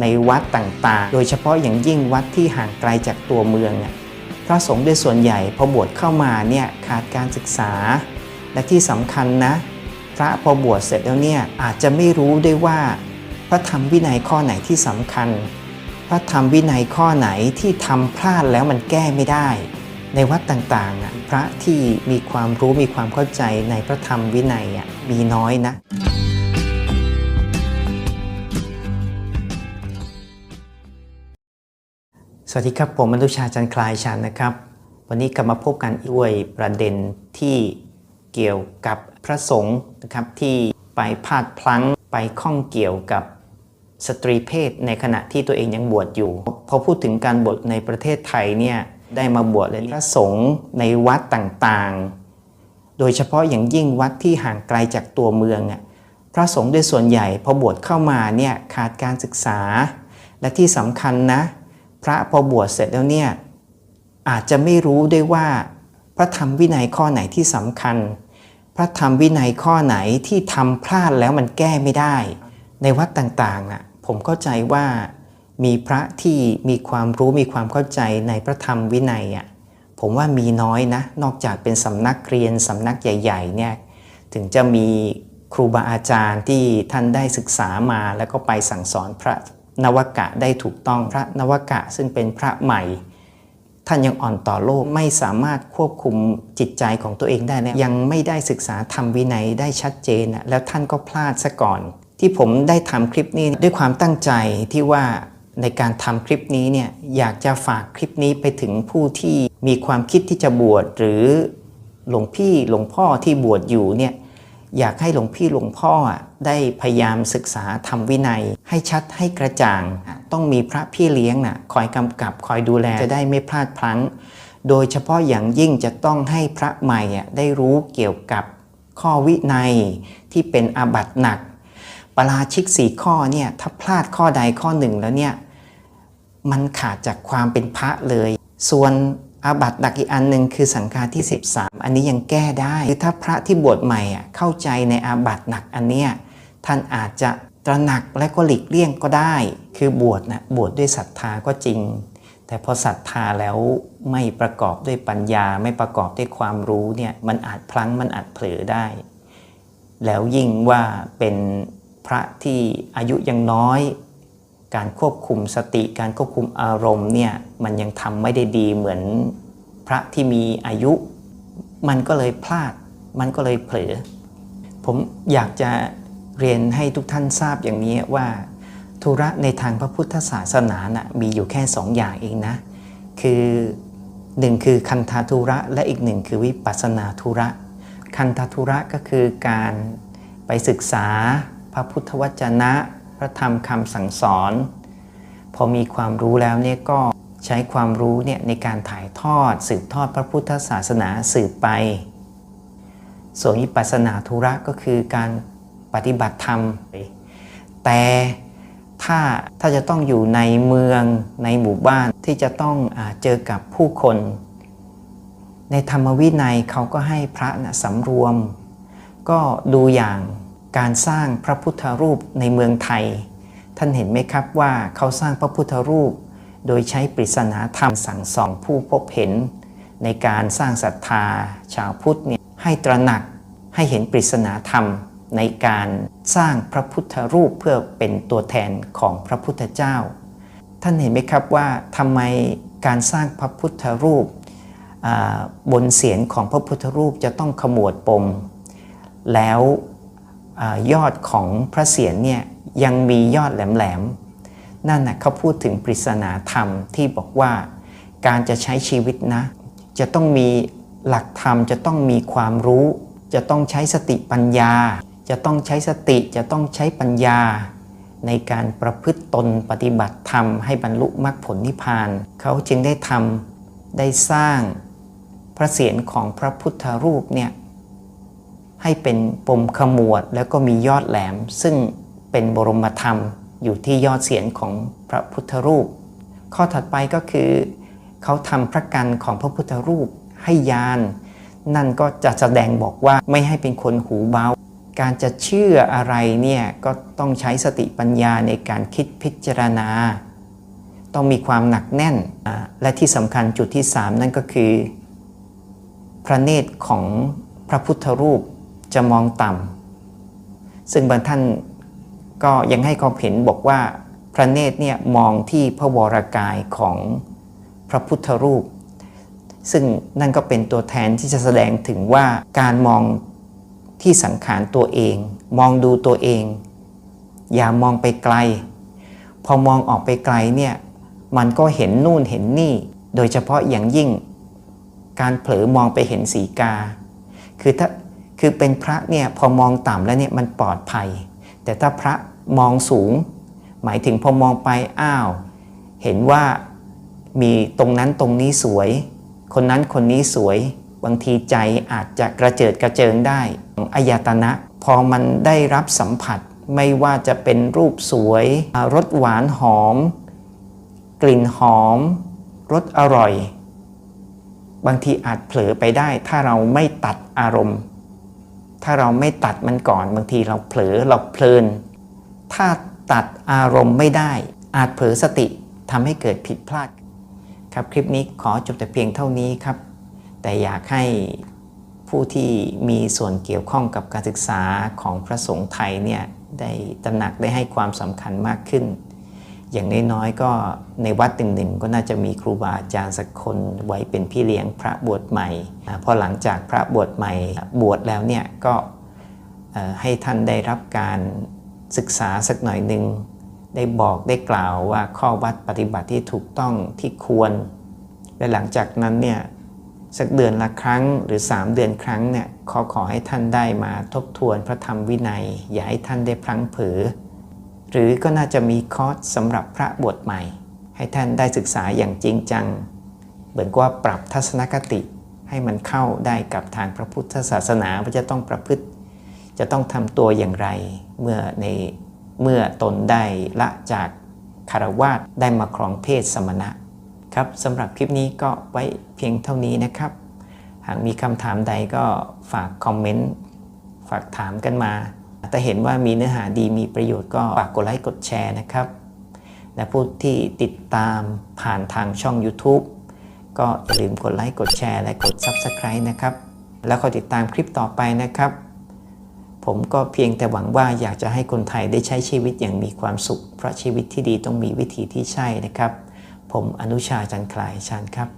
ในวัดต่างๆ โดยเฉพาะอย่างยิ่งวัดที่ห่างไกลจากตัวเมืองเนี่ยพระสงฆ์โดยส่วนใหญ่พอบวชเข้ามาเนี่ยขาดการศึกษา และที่สำคัญนะ พระพอบวชเสร็จแล้วเนี่ยอาจจะไม่รู้ด้วยว่า พระธรรมวินัยข้อไหนที่สำคัญ พระธรรมวินัยข้อไหนที่ทำพลาดแล้วมันแก้ไม่ได้ ในวัดต่างๆอะพระที่มีความรู้มีความเข้าใจในพระธรรมวินัยอะมีน้อยนะ สวัสดีครับ ผมมนุชาจันทร์คลายชันนะครับ วันนี้กลับมาพบกันด้วยประเด็นที่เกี่ยวกับพระสงฆ์นะครับที่ไปพาดพลั้งไปข้องเกี่ยวกับสตรีเพศในขณะที่ตัวเองยังบวชอยู่ พอพูดถึงการบวชในประเทศไทยเนี่ยได้มาบวชเลยพระสงฆ์ในวัดต่างๆ โดยเฉพาะอย่างยิ่งวัดที่ห่างไกลจากตัวเมืองอะพระสงฆ์โดยส่วนใหญ่พอบวชเข้ามาเนี่ยขาดการศึกษา และที่สำคัญนะ พระพอบวชเสร็จแล้วเนี่ยอาจจะไม่รู้ด้วยว่า พระธรรมวินัยข้อไหนที่สำคัญ พระธรรมวินัยข้อไหนที่ทำพลาดแล้วมันแก้ไม่ได้ ในวัดต่างๆน่ะผมเข้าใจว่ามีพระที่มีความรู้มีความเข้าใจในพระธรรมวินัยอะผมว่ามีน้อยนะ นอกจากเป็นสำนักเรียนสำนักใหญ่ๆเนี่ยถึงจะมีครูบาอาจารย์ที่ท่านได้ศึกษามาแล้วก็ไปสั่งสอนพระ นวกะได้ถูกต้องพระนวกะซึ่งเป็นพระใหม่ ท่านยังอ่อนต่อโลกไม่สามารถควบคุมจิตใจของตัวเองได้นะยังไม่ได้ศึกษาธรรมวินัยได้ชัดเจนนะแล้วท่านก็พลาดซะก่อน ที่ผมได้ทำคลิปนี้ด้วยความตั้งใจที่ว่าในการทำคลิปนี้เนี่ยอยากจะฝากคลิปนี้ไปถึงผู้ที่มีความคิดที่จะบวชหรือหลวงพี่หลวงพ่อที่บวชอยู่เนี่ยอยากให้หลวงพี่หลวงพ่อได้พยายามศึกษาธรรมวินัย ให้ชัดให้กระจ่าง ต้องมีพระพี่เลี้ยงน่ะคอยกำกับคอยดูแลจะได้ไม่พลาดพลั้ง โดยเฉพาะอย่างยิ่งจะต้องให้พระใหม่อะได้รู้เกี่ยวกับข้อวินัยที่เป็นอาบัติหนักปราชิกสี่ข้อเนี่ยถ้าพลาดข้อใดข้อหนึ่งแล้วเนี่ยมันขาดจากความเป็นพระเลย ส่วนอาบัติหนักอีกอันหนึ่งคือสังฆาที่ 13 อันนี้ยังแก้ได้ คือถ้าพระที่บวชใหม่อะเข้าใจในอาบัติหนักอันเนี้ยท่านอาจจะ ตระหนักและก็หลีกเลี่ยงก็ได้ คือบวชนะบวชดด้วยศรัทธาก็จริง แต่พอศรัทธาแล้วไม่ประกอบด้วยปัญญาไม่ประกอบด้วยความรู้เนี่ยมันอาจพลั้งมันอาจเผลอได้ แล้วยิ่งว่าเป็นพระที่อายุยังน้อย การควบคุมสติ การควบคุมอารมณ์เนี่ยมันยังทำไม่ได้ดีเหมือนพระที่มีอายุ มันก็เลยพลาด มันก็เลยเผลอผมอยากจะ เรียนให้ทุกท่านทราบอย่างนี้ว่า ธุระในทางพระพุทธศาสนานะมีอยู่แค่สองอย่างเองนะ คือหนึ่งคือคันธาธุระและอีกหนึ่งคือวิปัสนาธุระ คันธาธุระก็คือการไปศึกษาพระพุทธวจนะ พระธรรมคำสั่งสอน พอมีความรู้แล้วเนี่ยก็ใช้ความรู้เนี่ยในการถ่ายทอดสืบทอดพระพุทธศาสนาสืบไป ส่วนวิปัสนาธุระก็คือการ ปฏิบัติธรรม แต่ถ้าถ้าจะต้องอยู่ในเมืองในหมู่บ้านที่จะต้องอเจอกับผู้คน ในธรรมวินัยเขาก็ให้พระนะสำรวม ก็ดูอย่างการสร้างพระพุทธรูปในเมืองไทย ท่านเห็นไหมครับว่าเขาสร้างพระพุทธรูป โดยใช้ปริศนาธรรมสั่งสอนผู้พบเห็น ในการสร้างศรัทธาชาวพุทธเนี่ยให้ตระหนักให้เห็นปริศนาธรรม ในการสร้างพระพุทธรูปเพื่อเป็นตัวแทนของพระพุทธเจ้า ท่านเห็นไหมครับว่าทำไมการสร้างพระพุทธรูปบนเสียนของพระพุทธรูปจะต้องขมวดปม แล้วอยอดของพระเศียรเนี่ยยังมียอดแหลมๆ นั่นนะเขาพูดถึงปริศนาธรรมที่บอกว่าการจะใช้ชีวิตนะ จะต้องมีหลักธรรมจะต้องมีความรู้ จะต้องใช้สติปัญญา จะต้องใช้สติจะต้องใช้ปัญญา ในการประพฤติตนปฏิบัติธรรมให้บรรลุมรรคผลนิพพาน เขาจึงได้ทำได้สร้างพระเศียรของพระพุทธรูปเนี่ยให้เป็นปมขมวดแล้วก็มียอดแหลม ซึ่งเป็นบรมธรรมอยู่ที่ยอดเสียนของพระพุทธรูป ข้อถัดไปก็คือ เขาทำพระกันของพระพุทธรูปให้ยาน นั่นก็จะแสดงบอกว่าไม่ให้เป็นคนหูเบา การจะเชื่ออะไรเนี่ยก็ต้องใช้สติปัญญาในการคิดพิจารณา ต้องมีความหนักแน่น และที่สำคัญจุดที่ 3 นั่นก็คือ พระเนตรของพระพุทธรูปจะมองต่ำซึ่งบางท่านก็ยังให้ความเห็นบอกว่าพระเนตรเนี่ยมองที่พระวรากายของพระพุทธรูป ซึ่งนั่นก็เป็นตัวแทนที่จะแสดงถึงว่าการมอง ที่สังขารตัวเอง มองดูตัวเอง อย่ามองไปไกล พอมองออกไปไกลเนี่ยมันก็เห็นนู่นเห็นนี่ โดยเฉพาะอย่างยิ่ง การเผลอมองไปเห็นสีกา คือถ้าคือเป็นพระเนี่ยพอมองต่ำแล้วเนี่ยมันปลอดภัย แต่ถ้าพระมองสูง หมายถึงพอมองไปอ้าว เห็นว่ามีตรงนั้นตรงนี้สวย คนนั้นคนนี้สวย บางทีใจอาจจะกระเจิดกระเจิงได้อายตนะ พอมันได้รับสัมผัสไม่ว่าจะเป็นรูปสวยรสหวานหอม กลิ่นหอมรสอร่อย บางทีอาจเผลอไปได้ ถ้าเราไม่ตัดอารมณ์ ถ้าเราไม่ตัดมันก่อน บางทีเราเผลอเราเพลิน ถ้าตัดอารมณ์ไม่ได้ อาจเผลอสติทำให้เกิดผิดพลาด ครับคลิปนี้ขอจบแต่เพียงเท่านี้ครับ แต่อยากให้ผู้ที่มีส่วนเกี่ยวข้องกับการศึกษาของพระสงฆ์ไทยเนี่ยได้ตระหนักได้ให้ความสำคัญมากขึ้น อย่างน้อยๆก็ในวัดหนึ่งๆก็น่าจะมีครูบาอาจารย์สักคนไว้เป็นพี่เลี้ยงพระบวชใหม่พอหลังจากพระบวชใหม่บวชแล้วเนี่ยก็ให้ท่านได้รับการศึกษาสักหน่อยหนึ่งได้บอกได้กล่าวว่าข้อวัดปฏิบัติที่ถูกต้องที่ควร และหลังจากนั้นเนี่ย สักเดือนละครั้งหรือ 3 เดือนครั้งเนี่ยขอขอให้ท่านได้มาทบทวนพระธรรมวินัย อย่าให้ท่านได้พลั้งเผลอหรือก็น่าจะมีคอร์สสำหรับพระบวชใหม่ ให้ท่านได้ศึกษาอย่างจริงจัง เหมือนกับว่าปรับทัศนคติให้มันเข้าได้กับทางพระพุทธศาสนาว่าจะต้องประพฤติ จะต้องทำตัวอย่างไรเมื่อในเมื่อตนได้ละจากคารวาสได้มาครองเพศสมณะ ครับสำหรับคลิปนี้ก็ไว้เพียงเท่านี้นะครับ หากมีคำถามใดก็ฝากคอมเมนต์ฝากถามกันมาแต่เห็นว่ามีเนื้อหาดีมีประโยชน์ก็ฝากกดไลค์กดแชร์นะครับ และผู้ที่ติดตามผ่านทางช่อง YouTube ก็อย่าลืมกดไลค์กดแชร์และกด Subscribe นะครับ แล้วก็ติดตามคลิปต่อไปนะครับ ผมก็เพียงแต่หวังว่าอยากจะให้คนไทยได้ใช้ชีวิตอย่างมีความสุข เพราะชีวิตที่ดีต้องมีวิธีที่ใช่นะครับ ผมอนุชาจันคลายชานครับ